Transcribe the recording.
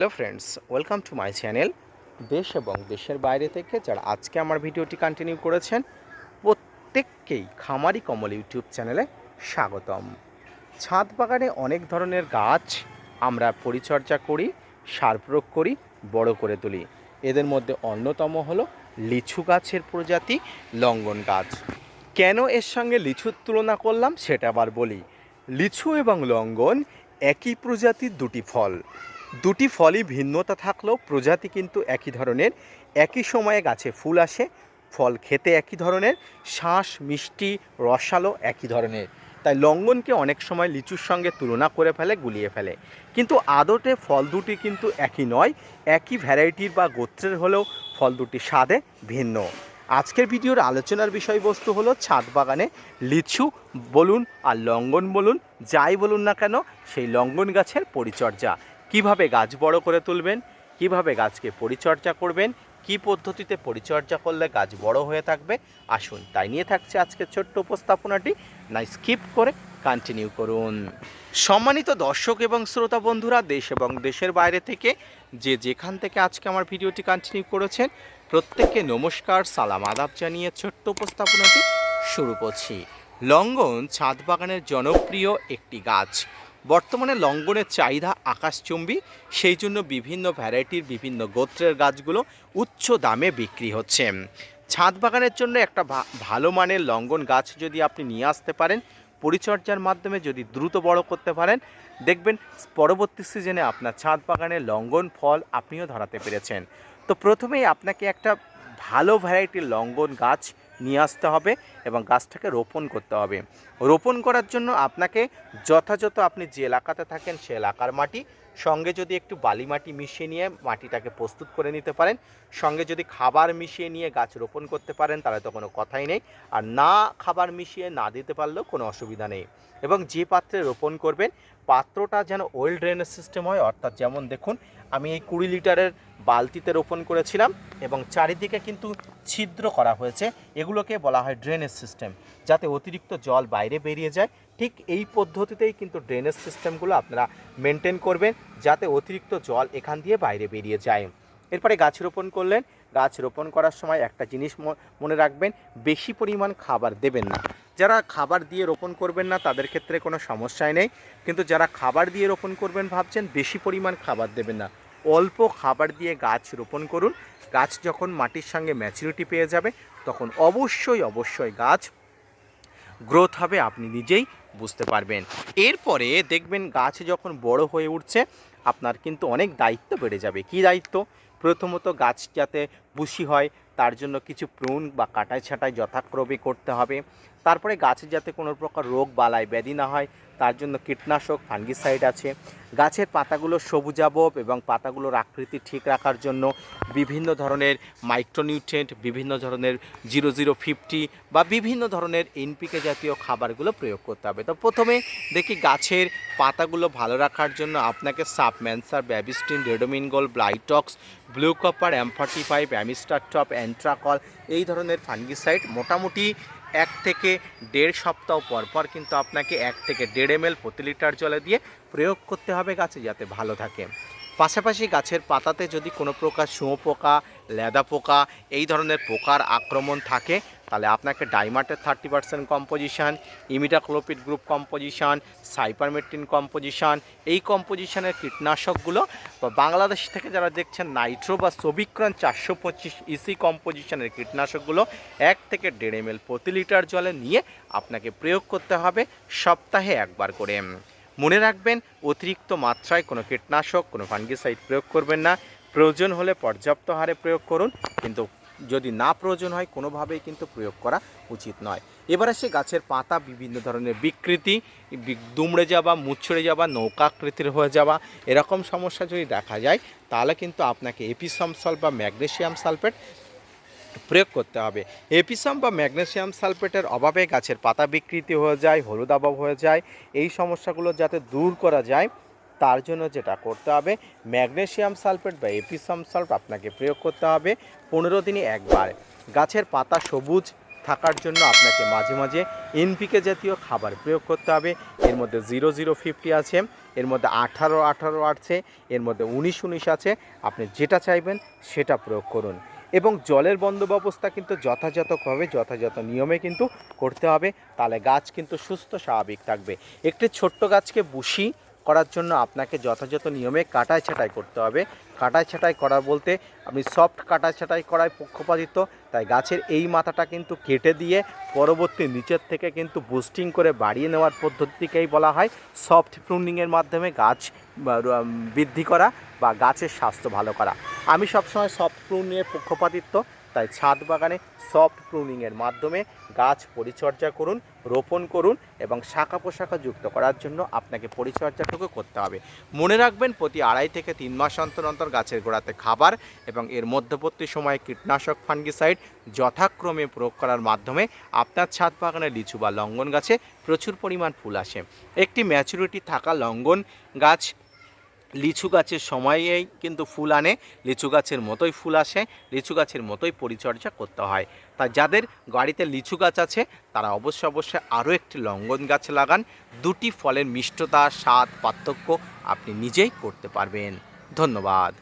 Hello friends, welcome to my channel দেশ এবং দেশের বাইরে থেকে যারা আজকে আমার ভিডিওটি কন্টিনিউ করেছেন, প্রত্যেককেই খামারি কমল ইউটিউব চ্যানেলে স্বাগতম। ছাদ বাগানে অনেক ধরনের গাছ আমরা পরিচর্যা করি, সার প্রয়োগ করি, বড় করে তুলি। এদের মধ্যে অন্যতম হলো লিচু গাছের প্রজাতি লঙ্গন গাছ। কেন এর সঙ্গে লিচুর তুলনা করলাম সেটা আবার বলি। লিচু এবং লঙ্গন একই প্রজাতির দুটি ফল। দুটি ফলই ভিন্নতা থাকলেও প্রজাতি কিন্তু একই ধরনের। একই সময়ে গাছে ফুল আসে, ফল খেতে একই ধরনের শ্বাস মিষ্টি, রসালো একই ধরনের। তাই লঙ্ঘনকে অনেক সময় লিচুর সঙ্গে তুলনা করে ফেলে, গুলিয়ে ফেলে। কিন্তু আদতে ফল দুটি কিন্তু একই নয়, একই ভ্যারাইটির বা গোত্রের হলেও ফল দুটি স্বাদে ভিন্ন। আজকের ভিডিওর আলোচনার বিষয়বস্তু হলো ছাদ বাগানে লিচু বলুন আর লঙ্ঘন বলুন, যাই বলুন না কেন, সেই লঙ্ঘন গাছের পরিচর্যা। কীভাবে গাছ বড় করে তুলবেন, কীভাবে গাছকে পরিচর্যা করবেন, কি পদ্ধতিতে পরিচর্যা করলে গাছ বড় হয়ে থাকবে, আসুন তাই নিয়ে থাকছে আজকের ছোট্ট উপস্থাপনাটি। না, স্কিপ করে কন্টিনিউ করুন। সম্মানিত দর্শক এবং শ্রোতা বন্ধুরা, দেশ এবং দেশের বাইরে থেকে যে যেখান থেকে আজকে আমার ভিডিওটি কন্টিনিউ করেছেন, প্রত্যেককে নমস্কার, সালাম, আদাব জানিয়ে ছোট্ট উপস্থাপনাটি শুরু করছি। লঙ্গন ছাদ বাগানের জনপ্রিয় একটি গাছ। বর্তমানে লঙ্গনের চাহিদা আকাশচুম্বী, সেই জন্য বিভিন্ন ভ্যারাইটির বিভিন্ন গোত্রের গাছগুলো উচ্চ দামে বিক্রি হচ্ছে। ছাদ বাগানের জন্য একটা ভালো মানের লঙ্গন গাছ যদি আপনি নিয়ে আসতে পারেন, পরিচর্যার মাধ্যমে যদি দ্রুত বড় করতে পারেন, দেখবেন পরবর্তী সিজনে আপনার ছাদ বাগানে লঙ্গন ফল আপনিও ধরাতে পেরেছেন। তো প্রথমেই আপনাকে একটা ভালো ভ্যারাইটির লঙ্গন গাছ নিয়ে আসতে হবে। এবং গাছটাকে রোপণ করতে হবে। রোপণ করার জন্য আপনাকে যথাযথ আপনি যে এলাকাতে থাকেন সে এলাকার মাটি, সঙ্গে যদি একটু বালি মাটি মিশিয়ে নিয়ে মাটিটাকে প্রস্তুত করে নিতে পারেন, সঙ্গে যদি খাবার মিশিয়ে নিয়ে গাছ রোপণ করতে পারেন, তাহলে তো কোনো কথাই নেই। আর না খাবার মিশিয়ে না দিতে পারলেও কোনো অসুবিধা নেই। এবং যে পাত্রে রোপণ করবেন, পাত্রটা যেন ওয়েল ড্রেনেজ সিস্টেম হয়, অর্থাৎ যেমন দেখুন, আমি এই কুড়ি লিটারের বালতিতে রোপণ করেছিলাম এবং চারিদিকে কিন্তু ছিদ্র করা হয়েছে। এগুলোকে বলা হয় ড্রেনেজ সিস্টেম যাতে অতিরিক্ত জল বাইরে বেরিয়ে যায়। ঠিক এই পদ্ধতিতেই কিন্তু ড্রেনেজ সিস্টেমগুলো আপনারা মেনটেন করবেন, যাতে অতিরিক্ত জল এখান দিয়ে বাইরে বেরিয়ে যায়। এরপরে গাছ রোপণ করলেন। গাছ রোপণ করার সময় একটা জিনিস মনে রাখবেন, বেশি পরিমাণ খাবার দেবেন না। যারা খাবার দিয়ে রোপণ করবেন না, তাদের ক্ষেত্রে কোনো সমস্যাই নেই। কিন্তু যারা খাবার দিয়ে রোপণ করবেন ভাবছেন, বেশি পরিমাণ খাবার দেবেন না। অল্প খাবার দিয়ে গাছ রোপণ করুন। গাছ যখন মাটির সঙ্গে ম্যাচুরিটি পেয়ে যাবে, তখন অবশ্যই অবশ্যই গাছ গ্রোথ হবে, আপনি নিজেই বুঝতে পারবেন। এরপরে দেখবেন গাছ যখন বড় হয়ে উঠছে, আপনার কিন্তু অনেক দায়িত্ব বেড়ে যাবে। কি দায়িত্ব? প্রথমত গাছ যাতে বুশি হয়, তার জন্য কিছু প্রুন বা কাটাই ছাঁটাই যথাক্রমে করতে হবে। তারপরে গাছে যাতে কোনো প্রকার রোগ, বালাই, ব্যাধি না হয়, তার জন্য কীটনাশক, ফাঙ্গিসাইড আছে। গাছের পাতাগুলো সবুজাবব এবং পাতাগুলোর আকৃতি ঠিক রাখার জন্য বিভিন্ন ধরনের মাইক্রোনিউট্রেন্ট বিভিন্ন ধরনের জিরো জিরো ফিফটি বা বিভিন্ন ধরনের এনপিকে জাতীয় খাবারগুলো প্রয়োগ করতে হবে। তো প্রথমে দেখি গাছের পাতাগুলো ভালো রাখার জন্য আপনাকে সাবম্যানসার, Bavistin Ridomil Gold Blitox blue copper অ্যাম্ফার্টি five, Amistar top, Antracol, এই ধরনের ফাঙ্গিসাইড মোটামুটি এক থেকে দেড় সপ্তাহ পর পর কিন্তু আপনাকে এক থেকে দেড় এম প্রতি লিটার জলে দিয়ে প্রয়োগ করতে হবে গাছে যাতে ভালো থাকে। পাশাপাশি গাছের পাতাতে যদি কোনো প্রকার শুঁয়োপোকা, লেদা পোকা, এই ধরনের পোকার আক্রমণ থাকে তাহলে আপনাকে ডাইমাটের thirty percent composition imidacloprid group composition, cypermethrin composition, এই কম্পোজিশানের কীটনাশকগুলো বা বাংলাদেশ থেকে যারা দেখছেন নাইট্রো বা সবিক্রন চারশো পঁচিশ ইসি কম্পোজিশানের কীটনাশকগুলো এক থেকে দেড় এম প্রতি লিটার জলে নিয়ে আপনাকে প্রয়োগ করতে হবে সপ্তাহে একবার করে। মনে রাখবেন, অতিরিক্ত মাত্রায় কোনো কীটনাশক, কোনো ফাঙ্গিসাইড প্রয়োগ করবেন না। প্রয়োজন হলে পর্যাপ্ত হারে প্রয়োগ করুন, কিন্তু যদি না প্রয়োজন হয়, কোনোভাবেই কিন্তু প্রয়োগ করা উচিত নয়। এবার আসে গাছের পাতা, বিভিন্ন ধরনের বিকৃতি দুমড়ে যাওয়া মুচড়ে যাওয়া, নৌকাকৃতির হয়ে যাওয়া, এরকম সমস্যা যদি দেখা যায়, তাহলে কিন্তু আপনাকে এপিসম সল বা ম্যাগনেসিয়াম সালফেট প্রয়োগ করতে হবে। এপিসাম বা ম্যাগনেসিয়াম সালফেটের অভাবে গাছের পাতা বিকৃতি হয়ে যায়, হলুদ অভাব হয়ে যায়। এই সমস্যাগুলো যাতে দূর করা যায় তার জন্য যেটা করতে হবে, ম্যাগনেসিয়াম সালফেট বা এপিসাম সালফ আপনাকে প্রয়োগ করতে হবে পনেরো দিনে একবার। গাছের পাতা সবুজ থাকার জন্য আপনাকে মাঝে মাঝে এনপিকে জাতীয় খাবার প্রয়োগ করতে হবে। এর মধ্যে জিরো জিরো ফিফটি আছে, এর মধ্যে আঠারো আঠারো আছে, এর মধ্যে উনিশ উনিশ আছে, আপনি যেটা চাইবেন সেটা প্রয়োগ করুন। এবং জলের বন্ধ ব্যবস্থা কিন্তু যথাযথভাবে, যথাযথ নিয়মে কিন্তু করতে হবে। তাহলে গাছ কিন্তু সুস্থ স্বাভাবিক থাকবে। একটি ছোট্ট গাছকে বুশি করার জন্য আপনাকে যথাযথ নিয়মে কাটাই ছাঁটাই করতে হবে। কাটাই ছাঁটাই করা বলতে আপনি সফট কাটাই ছাঁটাই করায় পক্ষপাতিত্ব। তাই গাছের এই মাথাটা কিন্তু কেটে দিয়ে পরবর্তী নিচের থেকে কিন্তু বুস্টিং করে বাড়িয়ে নেওয়ার পদ্ধতিকেই বলা হয় সফট প্রুনিংয়ের মাধ্যমে গাছ বৃদ্ধি করা বা গাছের স্বাস্থ্য ভালো করা। আমি সবসময় সফট প্রুনিংয়ের পক্ষপাতিত্ব। তাই ছাদ বাগানে সফট প্রুনিংয়ের মাধ্যমে গাছ পরিচর্যা করুন, রোপণ করুন এবং শাখা পোশাখা যুক্ত করার জন্য আপনাকে পরিচর্যাটুকু করতে হবে। মনে রাখবেন, প্রতি আড়াই থেকে তিন মাস অন্তর অন্তর গাছের গোড়াতে খাবার এবং এর মধ্যবর্তী সময়ে কীটনাশক, ফাঙ্গিসাইড যথাক্রমে প্রয়োগ করার মাধ্যমে আপনার ছাদ বাগানে লিচু বা লঙ্গন গাছে প্রচুর পরিমাণ ফুল আসে। একটি ম্যাচুরিটি থাকা লঙ্গন গাছ লিচু গাছের সময়েই কিন্তু ফুল আনে, লিচু গাছের মতোই ফুল আসে, লিচু গাছের মতোই পরিচর্যা করতে হয়। তা যাদের গাড়িতে লিচু গাছ আছে, তারা অবশ্যই অবশ্যই আরও একটি লঙ্গন গাছ লাগান। দুটি ফলের মিষ্টতা, স্বাদ, পার্থক্য আপনি নিজেই করতে পারবেন। ধন্যবাদ।